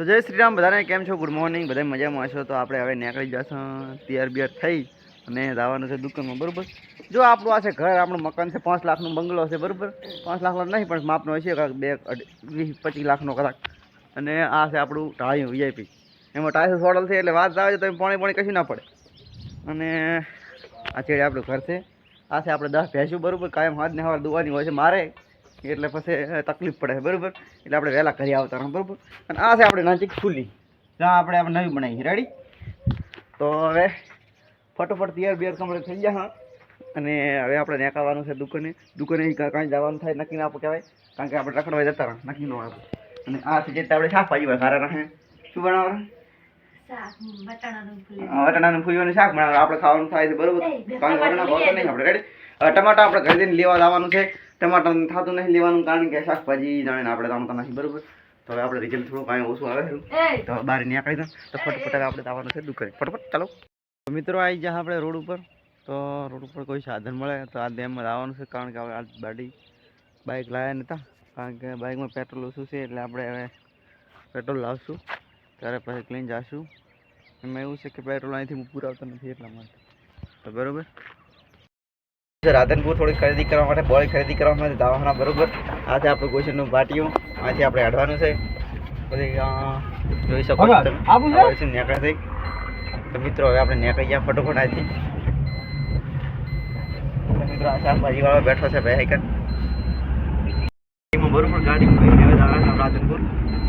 તો જય શ્રી રામ, બધાને કેમ છો? ગુડ મોર્નિંગ બધા મજામાં હશો? તો આપણે હવે નીકળી જશું, તૈયાર બિયાર થઈ અને જવાનું છે દુકાનમાં, બરાબર? જો આપણું આ છે ઘર, આપણું મકાન છે, પાંચ લાખનું બંગલો છે, બરાબર? પાંચ લાખનો નહીં, પણ માપનો હશે, કાંક બે વીસ, પચીસ લાખનો કદાચ. અને આ છે આપણું ટાળિયું વીઆઈપી. એમાં ટાઈસ સોડલ છે, એટલે વાત આવે છે, તો પાણી પાણી કશું ના પડે. અને આ છેડે આપણું ઘર છે. આ છે આપણે દસ ભેંસું, બરાબર? કાયમ હાથ ને હવાર દુવાની હોય છે, મારે. એટલે પછી તકલીફ પડે બરાબર? એટલે આપણે વહેલા ઘરે આવતા રહો બરાબર? અને આ છે આપણે નાચી ખુલ્લી જ્યાં આપણે આપણે નવી બનાવી રેડી તો હવે ફટોફટ તૈયાર બિયાર કમરે થઈ ગયા હા. અને હવે આપણે નેકાવાનું છે દુકાને. દુકાને કાંઈ જવાનું થાય નક્કી ના કહેવાય. કારણ કે આપણે રખડવા જતા રહો નક્કી ન આવે. અને આ છે આપણે શાક ભાજી ખારા રહે શું બનાવવાનું? ફૂલે. વટાણાનું ફૂલીઓનું શાક બનાવે આપણે ખાવાનું થાય છે બરોબર? કારણ કે વટાણા ભાવતા નહીં આપણે રેડી ટમાટા આપણે ખરીદીને લેવા જવાનું છે. ટમાટર થતું નહીં લેવાનું કારણ કે શાકભાજી જાણે આપણે જાણતા નથી બરોબર? તો હવે આપણે રિઝલ્ટ થોડું કાંઈ ઓછું આવે તો બહાર નીકળી દો તો ફટફટ હવે આપણે જવાનું છે દુકાને. ફટફટ ચાલો. તો મિત્રો આવી ગયા આપણે રોડ ઉપર. તો રોડ ઉપર કોઈ સાધન મળે તો આ ડેમમાં આવવાનું છે કારણ કે હવે આ ગાડી બાઇક લાવ્યા નહોતા કારણ કે બાઇકમાં પેટ્રોલ ઓછું છે એટલે આપણે હવે પેટ્રોલ લાવશું. ત્યારે પછી ક્લીન જશું એમાં એવું છે કે પેટ્રોલ અહીંથી પુરાવતો નથી એટલા માટે. તો બરોબર? રાધનપુર થોડી ખરીદી કરવા માટે બોલ ખરીદી કરવા માટે દવાખાના બરોબર. આ છે આપણું ગોશનનું પાટિયું આથી આપણે અડવાનું છે. પછી જોઈ શકો છો નીકળે છે. તો મિત્રો હવે આપણે નીકળી ગયા ફટોફટ આથી મિત્રો આ શાકભાજી વાળો બેઠો છે ભાઈ હાઈકન બરોબર ગાડી હવે રાધનપુર.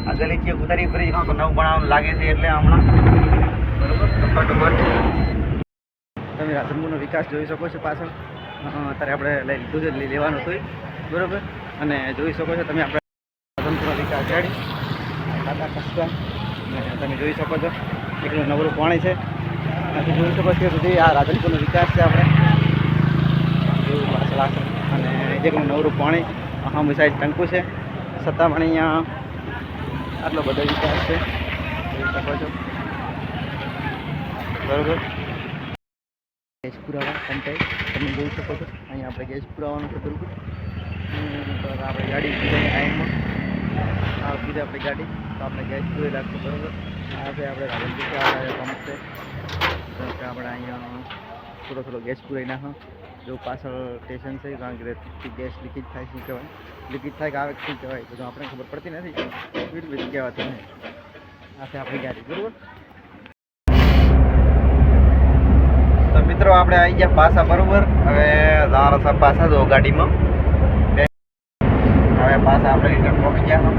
આ ગલી જે ઉતારી ફરી નવું બનાવવાનું લાગે છે એટલે હમણાં. બરોબર? ફટોફટ. તમે રાધનપુરનો વિકાસ જોઈ શકો છો પાછળ. અત્યારે આપણે લઈ લીધું છે લેવાનું હતું બરાબર? અને જોઈ શકો છો તમે આપણે કાકા કસ્કા અને તમે જોઈ શકો છો એકલું નવરું પાણી છે. અને જોઈ શકો છો સુધી આ રાધનપુરનો વિકાસ છે આપણે. અને એકલું નવરું પાણી આમ સાઈડ ટંકુ છે. છતાં પણ અહીંયા આટલો બધો વિકાસ છે. જોઈ શકો છો. બરોબર? ગેસ પુરાવા પંચાયત તમે જોઈ શકો છો અહીંયા આપણે ગેસ પુરાવાનું છે બરોબર હમ, તો આપણે ગાડી ઊભી રહી લાઈનમાં આ ઊભી રહી આપણી ગાડી તો આપણે ગેસ પૂરી રાખશું બરોબર આ છે આપણે રાધનપુર આ પંપ છે તો કે આપણે અહીંયા થોડો થોડો ગેસ પુરાઈ નાખો જો પાછળ સ્ટેશન છે કારણ કે રેતી ગેસ લીકેજ થાય શું કહેવાય લીકેજ થાય કે આવે શું કહેવાય બધું આપણે ખબર પડતી નથી બીજું બીજું કહેવાતું નહીં આ છે આપણી ગાડી બરોબર મિત્રો, આપણે આવી ગયા પાછા બરોબર. હવે પાછા જો ગાડીમાં હવે પાછા આપણે રિટર્ન પહોંચી ગયા.